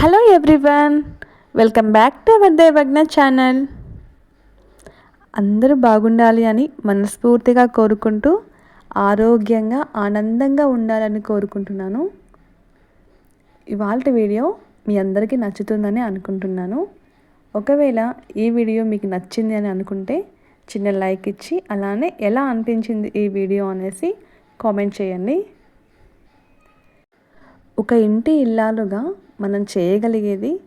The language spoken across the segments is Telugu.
Hello everyone welcome back to our Devagna channel అందరూ బాగుండాలి అని మనస్ఫూర్తిగా కోరుకుంటూ ఆరోగ్యంగా ఆనందంగా ఉండాలని కోరుకుంటున్నాను. ఇవాళ వీడియో మీ అందరికీ నచ్చుతుందని అనుకుంటున్నాను. ఒకవేళ ఈ వీడియో మీకు నచ్చింది అని అనుకుంటే చిన్న లైక్ ఇచ్చి అలానే ఎలా అనిపించింది ఈ వీడియో అనేసి కామెంట్ చేయండి. ఒక ఇంటి ఇల్లాలుగా మనం చేయగలిగేది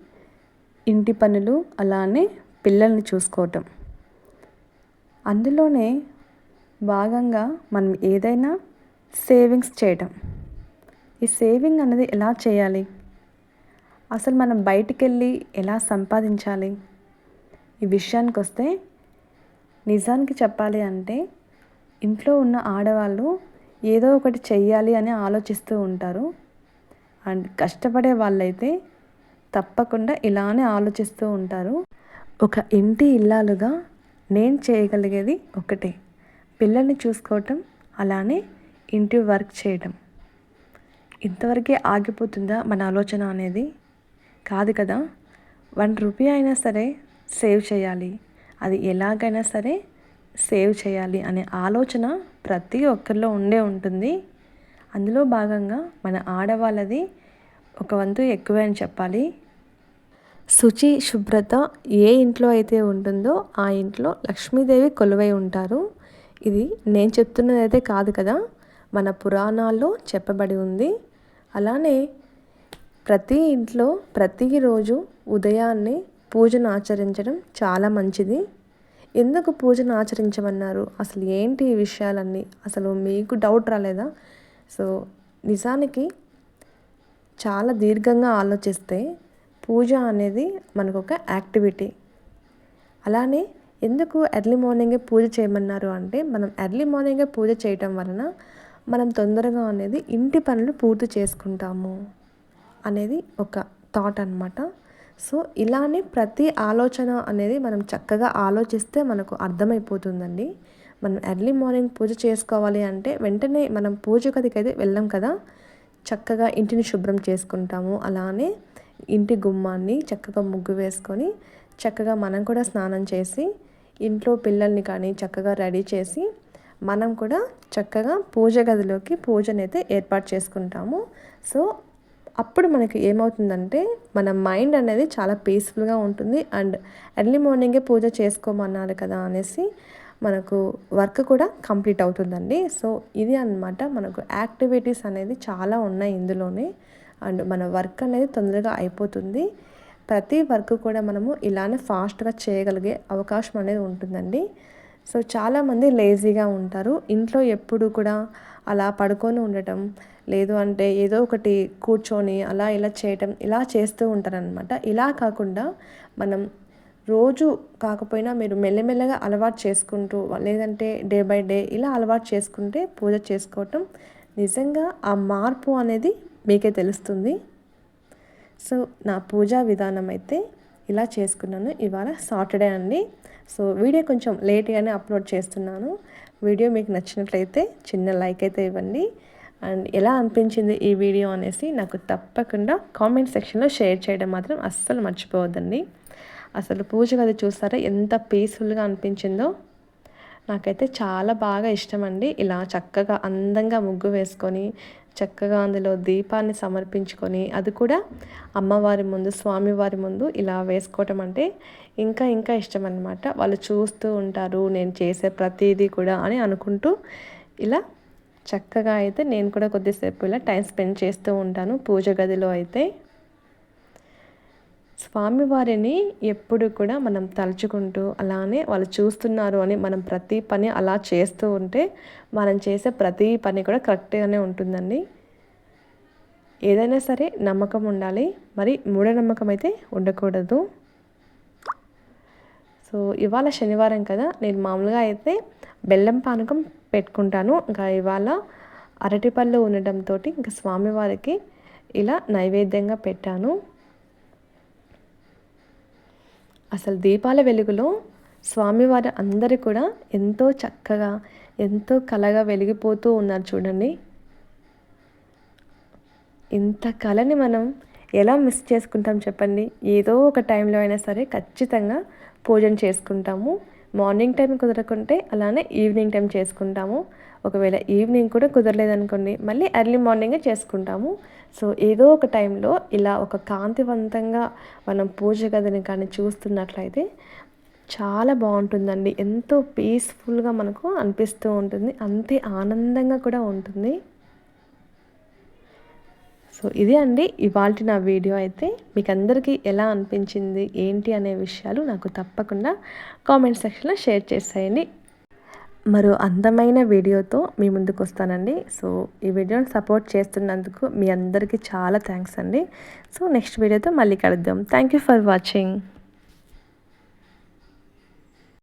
ఇంటి పనులు అలానే పిల్లల్ని చూసుకోవటం. అందులోనే భాగంగా మనం ఏదైనా సేవింగ్స్ చేయటం. ఈ సేవింగ్ అనేది ఎలా చేయాలి? అసలు మనం బయటికి వెళ్ళి ఎలా సంపాదించాలి? ఈ విషయానికి వస్తే నిజానికి చెప్పాలి అంటే ఇంట్లో ఉన్న ఆడవాళ్ళు ఏదో ఒకటి చెయ్యాలి అని ఆలోచిస్తూ ఉంటారు. అండ్ కష్టపడే వాళ్ళైతే తప్పకుండా ఇలానే ఆలోచిస్తూ ఉంటారు. ఒక ఇంటి ఇల్లాలుగా నేను చేయగలిగేది ఒకటే పిల్లల్ని చూసుకోవటం అలానే ఇంటి వర్క్ చేయటం. ఇంతవరకే ఆగిపోతుందా మన ఆలోచన అనేది? కాదు కదా. వన్ రూపీ అయినా సరే సేవ్ చేయాలి. అది ఎలాగైనా సరే సేవ్ చేయాలి అనే ఆలోచన ప్రతి ఒక్కరిలో ఉండే ఉంటుంది. అందులో భాగంగా మన ఆడవాళ్ళది ఒక వంతు ఎక్కువే అని చెప్పాలి. శుచి శుభ్రత ఏ ఇంట్లో అయితే ఉంటుందో ఆ ఇంట్లో లక్ష్మీదేవి కొలువై ఉంటారు. ఇది నేను చెప్తున్నది అయితే కాదు కదా. మన పురాణాల్లో చెప్పబడి ఉంది. అలానే ప్రతి ఇంట్లో ప్రతిరోజు ఉదయాన్నే పూజను ఆచరించడం చాలా మంచిది. ఎందుకు పూజను ఆచరించమన్నారు? అసలు ఏంటి ఈ విషయాలన్నీ? అసలు మీకు డౌట్ రాలేదా? సో నిజానికి చాలా దీర్ఘంగా ఆలోచిస్తే పూజ అనేది మనకు ఒక యాక్టివిటీ. అలానే ఎందుకు ఎర్లీ మార్నింగే పూజ చేయమన్నారు అంటే మనం ఎర్లీ మార్నింగే పూజ చేయటం వలన మనం తొందరగా అనేది ఇంటి పనులు పూర్తి చేసుకుంటాము అనేది ఒక థాట్ అనమాట సో ఇలానే ప్రతి ఆలోచన అనేది మనం చక్కగా ఆలోచిస్తే మనకు అర్థమైపోతుందండి. మనం ఎర్లీ మార్నింగ్ పూజ చేసుకోవాలి అంటే వెంటనే మనం పూజ గదికి అయితే వెళ్ళాం కదా. చక్కగా ఇంటిని శుభ్రం చేసుకుంటాము. అలానే ఇంటి గుమ్మాన్ని చక్కగా ముగ్గు వేసుకొని చక్కగా మనం కూడా స్నానం చేసి ఇంట్లో పిల్లల్ని కానీ చక్కగా రెడీ చేసి మనం కూడా చక్కగా పూజ గదిలోకి పూజనైతే ఏర్పాటు చేసుకుంటాము. సో అప్పుడు మనకి ఏమవుతుందంటే మన మైండ్ అనేది చాలా పీస్ఫుల్గా ఉంటుంది. అండ్ ఎర్లీ మార్నింగే పూజ చేసుకోమన్నారు కదా అనేసి మనకు వర్క్ కూడా కంప్లీట్ అవుతుందండి. సో ఇది అనమాట మనకు యాక్టివిటీస్ అనేది చాలా ఉన్నాయి ఇందులోనే. అండ్ మన వర్క్ అనేది తొందరగా అయిపోతుంది. ప్రతి వర్క్ కూడా మనము ఇలానే ఫాస్ట్గా చేయగలిగే అవకాశం అనేది ఉంటుందండి. సో చాలామంది లేజీగా ఉంటారు. ఇంట్లో ఎప్పుడు కూడా అలా పడుకొని ఉండటం లేదు అంటే ఏదో ఒకటి కూర్చొని అలా ఇలా చేయటం ఇలా చేస్తూ ఉంటారనమాట ఇలా కాకుండా మనం రోజు కాకపోయినా మీరు మెల్లమెల్లగా అలవాటు చేసుకుంటూ లేదంటే డే బై డే ఇలా అలవాటు చేసుకుంటే పూజ చేసుకోవటం నిజంగా ఆ మార్పు అనేది మీకే తెలుస్తుంది. సో నా పూజా విధానం అయితే ఇలా చేసుకున్నాను. ఇవాళ సాటర్డే అండి. సో వీడియో కొంచెం లేట్గానే అప్లోడ్ చేస్తున్నాను. వీడియో మీకు నచ్చినట్లయితే చిన్న లైక్ అయితే ఇవ్వండి. అండ్ ఎలా అనిపించింది ఈ వీడియో అనేసి నాకు తప్పకుండా కామెంట్ సెక్షన్లో షేర్ చేయడం మాత్రం అస్సలు మర్చిపోవద్దండి. అసలు పూజ గది చూస్తారా? ఎంత పీస్ఫుల్గా అనిపించిందో. నాకైతే చాలా బాగా ఇష్టం అండి ఇలా చక్కగా అందంగా ముగ్గు వేసుకొని చక్కగా అందులో దీపాన్ని సమర్పించుకొని అది కూడా అమ్మవారి ముందు స్వామివారి ముందు ఇలా వేసుకోవటం అంటే ఇంకా ఇంకా ఇష్టం అనమాట వాళ్ళు చూస్తూ ఉంటారు నేను చేసే ప్రతిదీ కూడా అని అనుకుంటూ ఇలా చక్కగా అయితే నేను కూడా కొద్దిసేపు ఇలా టైం స్పెండ్ చేస్తూ ఉంటాను పూజ గదిలో అయితే. స్వామివారిని ఎప్పుడు కూడా మనం తలుచుకుంటూ అలానే వాళ్ళు చూస్తున్నారు అని మనం ప్రతి పని అలా చేస్తూ ఉంటే మనం చేసే ప్రతి పని కూడా కరెక్ట్గానే ఉంటుందండి. ఏదైనా సరే నమ్మకం ఉండాలి. మరి మూఢనమ్మకం అయితే ఉండకూడదు. సో ఇవాళ శనివారం కదా నేను మామూలుగా అయితే బెల్లం పానకం పెట్టుకుంటాను. ఇంకా ఇవాళ అరటిపళ్ళు ఉండటంతో ఇంకా స్వామివారికి ఇలా నైవేద్యంగా పెట్టాను. అసలు దీపాల వెలుగులో స్వామివారు అందరూ కూడా ఎంతో చక్కగా ఎంతో కలగా వెలిగిపోతూ ఉన్నారు చూడండి. ఇంత కళని మనం ఎలా మిస్ చేసుకుంటాం చెప్పండి? ఏదో ఒక టైంలో అయినా సరే ఖచ్చితంగా పూజను చేసుకుంటాము. మార్నింగ్ టైం కుదరకుంటే అలానే ఈవినింగ్ టైం చేసుకుంటాము. ఒకవేళ ఈవినింగ్ కూడా కుదరలేదనుకోండి మళ్ళీ ఎర్లీ మార్నింగే చేసుకుంటాము. సో ఏదో ఒక టైంలో ఇలా ఒక కాంతివంతంగా మనం పూజ గదిని కానీ చూస్తున్నట్లయితే చాలా బాగుంటుందండి. ఎంతో పీస్ఫుల్గా మనకు అనిపిస్తూ ఉంటుంది. అంతే ఆనందంగా కూడా ఉంటుంది. సో ఇదే అండి ఇవాళ నా వీడియో అయితే. మీకు అందరికీ ఎలా అనిపించింది? ఏంటి అనే విషయాలు నాకు తప్పకుండా కామెంట్ సెక్షన్లో షేర్ చేసేయండి. మరో అందమైన వీడియోతో మీ ముందుకు వస్తానండి. సో ఈ వీడియోని సపోర్ట్ చేస్తున్నందుకు మీ అందరికీ చాలా థ్యాంక్స్ అండి. సో నెక్స్ట్ వీడియోతో మళ్ళీ కలుద్దాం. Thank you for watching.